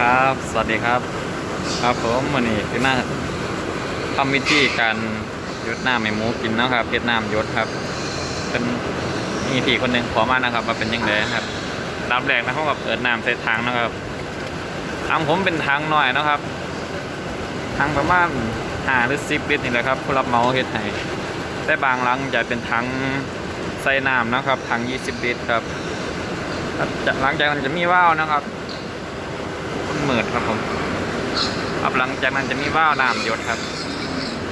ครับ สวัสดีครับ ครับผมวันนี้คือหน้าทำวิธีการยดน้ำให้หมูกินนะครับเพ็ดน้ำยดครับ เป็นมีพี่คนหนึ่งขอมานะครับว่าเป็นยังไงครับรับแรกนะเขากับเปิดน้ำใส่ถังนะครับถังผมเป็นถังหน่อยนะครับถังประมาณห้าหรือสิบลิตรนี่แหละครับผู้รับเหมาเฮ็ดให้แต่บางหลังจะเป็นถังใส่น้ำนะครับถังยี่สิบลิตรครับหลังจากนั้นจะมีว่าวนะครับ มันมืดครับผมครับห ลังจากนั้นจะมีว่าวน้ำหยดครับ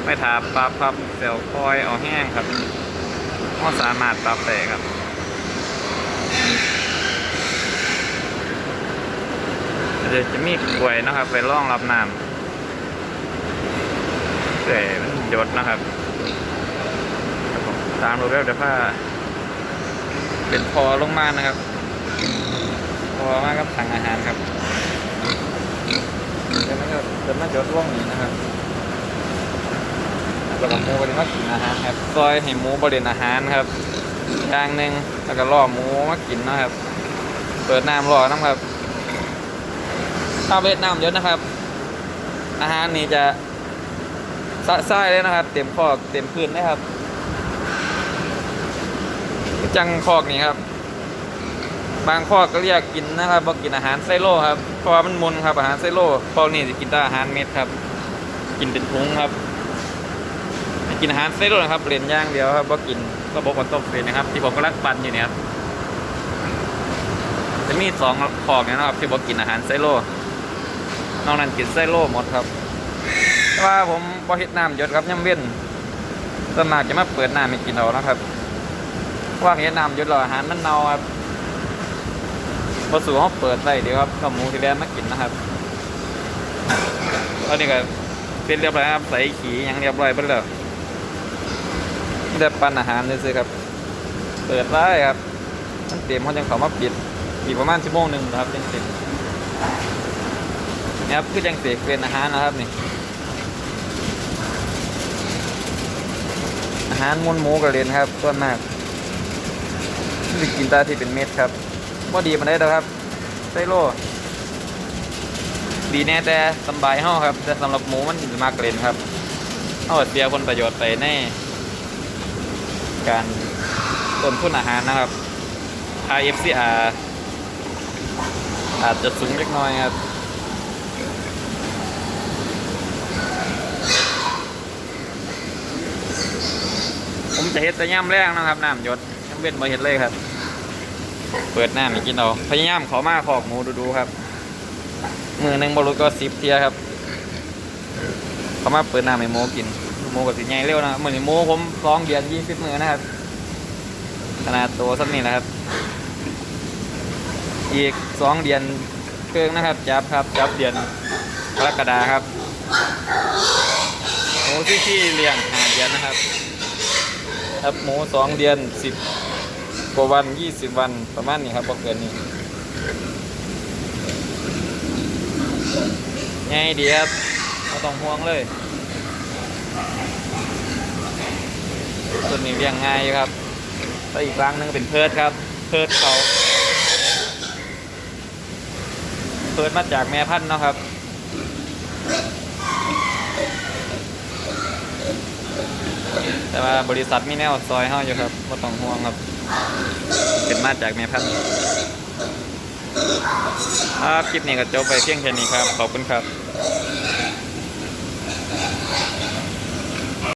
ไม่ถาปรับครับเซลคอยเอาแห้งครับก็สามารถปรับได้ครับเดี๋ยวจะมีกล้วยนะครับ ไปร่องรับน้ำเดี๋ยวมันหยดนะครับตามรูปแบบเดี๋ยวผ้าเป็นพอลงมานะครับ พอมากับถังอาหารครับ เดี๋ยวมันจะร่วงนี้นะครับแล้วก็หมูบริมากินอาหารครับซอยให้หมูบริเวณอาหารครับอย่างหนึ่งแล้วก็ล่อหมูมากินนะครับ เปิดน้ำรอน้ำครับถ้าเวทน้ำเยอะนะครับ อาหารนี่จะสะไส้เลยนะครับ เต็มคอกเต็มพื้นเลยครับ จังคอกนี่ครับ บางข้อก็เรียกกินนะครับบอกกินอาหารไซโลครับเพราะว่ามันมนครับอาหารไซโลพวกนี้จะกินแต่อาหารเม็ดครับ กินเป็นถุงครับกินอาหารไซโลนะครับเปลี่ยนย่างเดียวครับบอกกินก็บอกว่าต้มเป็นนะครับ ที่ผมกำลังปั่นอยู่เนี่ยครับจะมีสองขอกเนี่ยนะครับ ที่บอกกินอาหารไซโลนอกนั้นกินไซโลหมดครับว่าผมบอเฮ็ดน้ำหยดครับย่ำเว้นสมากจะมาเปิดน้ำให้กินเอานะครับ ว่าเฮ็ดน้ำหยดเราอาหารมันเน่าครับ พอสู่ห้องเปิดไว้เดี๋ยวครับก็หมูที่แรกมากินนะครับตอนนี้ก็เป็นเรียบร้อยครับใส่ขี่ยังเรียบร้อยไปแล้วนี่แต่ปันอาหารซื้อๆครับ เปิดไว้ครับมันเต็มเขาจังเขามาปิดอีกประมาณชั่วโมงหนึ่งนะครับจังเต็มนี่ครับคือจังเสกเป็นอาหารนะครับนี่อาหารมูนหมูกระเรียนครับส่วนมากที่กินตาที่เป็นเม็ดครับ ว่าดีมันได้แล้วครับไซโลดีแน่แต่สบายเฮาครับแต่สำหรับหมูมันมากเล่นครับเอาเสียผลประโยชน์ไปในการต้นทุนอาหารนะครับ IFCR อาจจะสูงเล็กน้อยครับผมจะเฮ็ดแต่ย่ำแรกนะครับน้ำหยดยังเว้นมาเฮ็ดเลยครับ เปิดหน้ามีกินเอาพยายามขอมาขอกหมูดูๆครับ มือหนึ่งบอลลูก็สิบเทียครับเขามาเปิดหน้าให้หมูกินหมูกับสิใหญ่เร็วนะเหมือนหมูผมสองเดือนยี่สิบมือนะครับขนาดตัวสักนี่นะครับ อีกสองเดือนเครื่องนะครับ จับครับจับเดือนกรกฎาครับหมูที่ที่เลี้ยงหาเดือนนะครับ ครับหมูสองเดือนสิบ กว่าวันยี่สิบวันประมาณนี้ครับบ่เกินนี้ง่ายดีครับไม่ต้องห่วงเลยตัวนี้เลี้ยงง่ายครับแล้วอีกรังหนึงเป็นเพิร์ดครับ เพิร์ดเขาเพิร์ดมาจากแม่พันธุ์นะครับแต่ว่าบริษัทมีแนวซอยเฮาอยู่ครับไม่ต้องห่วงครับ เป็นมาจากแม่พันธุ์ครับคลิปนี้ก็จบไปเพียงแค่นี้ครับ ขอบคุณครับ